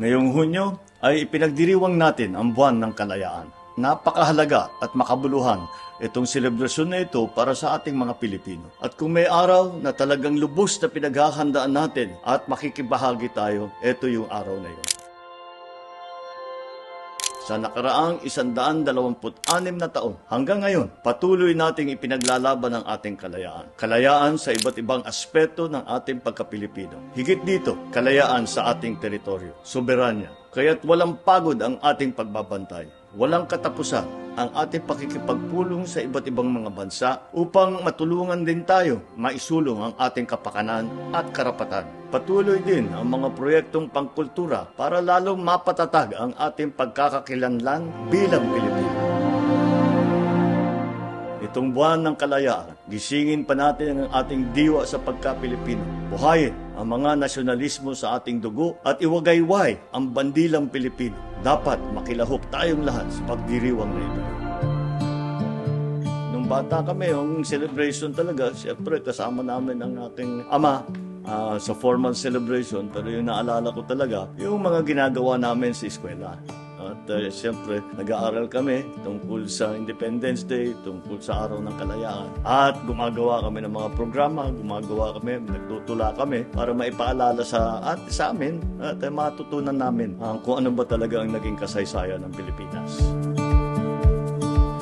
Ngayong Hunyo ay ipinagdiriwang natin ang buwan ng kalayaan. Napakahalaga at makabuluhan itong selebrasyon na ito para sa ating mga Pilipino. At kung may araw na talagang lubos na pinaghahandaan natin at makikibahagi tayo, ito yung araw na yun. Sa nakaraang 126 na taon hanggang ngayon, patuloy nating ipinaglalaban ang ating kalayaan. Kalayaan sa iba't ibang aspeto ng ating pagkapilipino. Higit dito, kalayaan sa ating teritoryo, soberanya. Kaya't walang pagod ang ating pagbabantay. Walang katapusan ang ating pakikipagpulong sa iba't ibang mga bansa upang matulungan din tayo maisulong ang ating kapakanan at karapatan. Patuloy din ang mga proyektong pangkultura para lalong mapatatag ang ating pagkakakilanlan bilang Pilipino. Itong buwan ng kalayaan, gisingin pa natin ang ating diwa sa pagka-Pilipino. Buhayin ang mga nasyonalismo sa ating dugo at iwagayway ang bandilang Pilipino. Dapat makilahok tayong lahat sa pagdiriwang na ito. Nung bata kami, yung celebration talaga, siyempre kasama namin ang aking ama ah, sa formal celebration. Pero yung naalala ko talaga, yung mga ginagawa namin sa eskwela. At uh, siyempre, nag-aaral kami tungkol sa Independence Day, tungkol sa Araw ng Kalayaan. At gumagawa kami ng mga programa, gumagawa kami, nagtutula kami para maipaalala sa at sa amin at uh, matutunan namin ang kung ano ba talaga ang naging kasaysayan ng Pilipinas.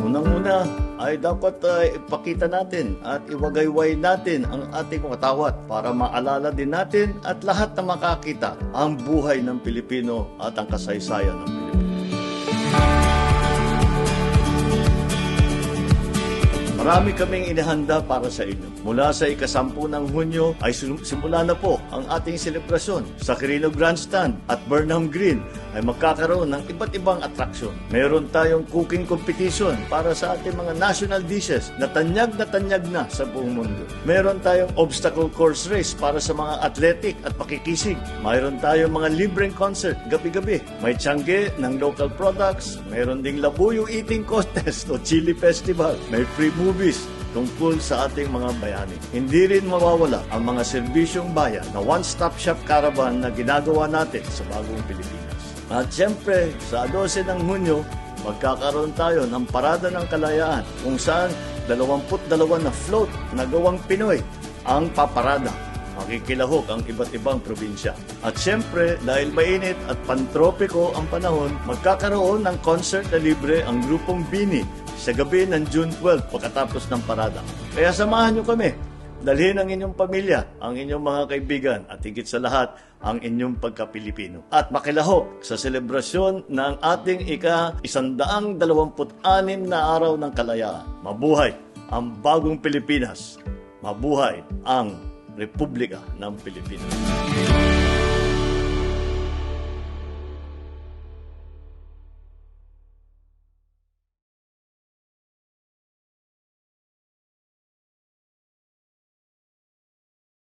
Unang-una ay dapat uh, ipakita natin at iwagayway natin ang ating katawat para maalala din natin at lahat na makakita ang buhay ng Pilipino at ang kasaysayan ng Pilipino. Marami kaming inihanda para sa inyo. Mula sa ikasampu ng Hunyo ay sim- simula na po ang ating selebrasyon. Sa Quirino Grandstand at Burnham Green ay magkakaroon ng iba't ibang atraksyon. Meron tayong cooking competition para sa ating mga national dishes na tanyag na tanyag na sa buong mundo. Meron tayong obstacle course race para sa mga athletic at pakikisig. Mayroon tayong mga libreng concert gabi-gabi. May tiyangge ng local products. Meron ding labuyo eating contest o chili festival. May free movies tungkol sa ating mga bayani. Hindi rin mawawala ang mga serbisyong bayan na one-stop shop caravan na ginagawa natin sa bagong Pilipinas. At siyempre, sa 12 ng Hunyo, magkakaroon tayo ng Parada ng Kalayaan kung saan 22 na float na gawang Pinoy ang paparada makikilahok ang iba't ibang probinsya. At siyempre, dahil mainit at pantropiko ang panahon, magkakaroon ng concert na libre ang grupong Bini sa gabi ng June 12 pagkatapos ng parada. Kaya samahan nyo kami. Dalhin ang inyong pamilya, ang inyong mga kaibigan, at higit sa lahat, ang inyong pagka-Pilipino. At makilahok sa selebrasyon ng ating ika-126 na araw ng kalayaan. Mabuhay ang bagong Pilipinas. Mabuhay ang Republika ng Pilipinas.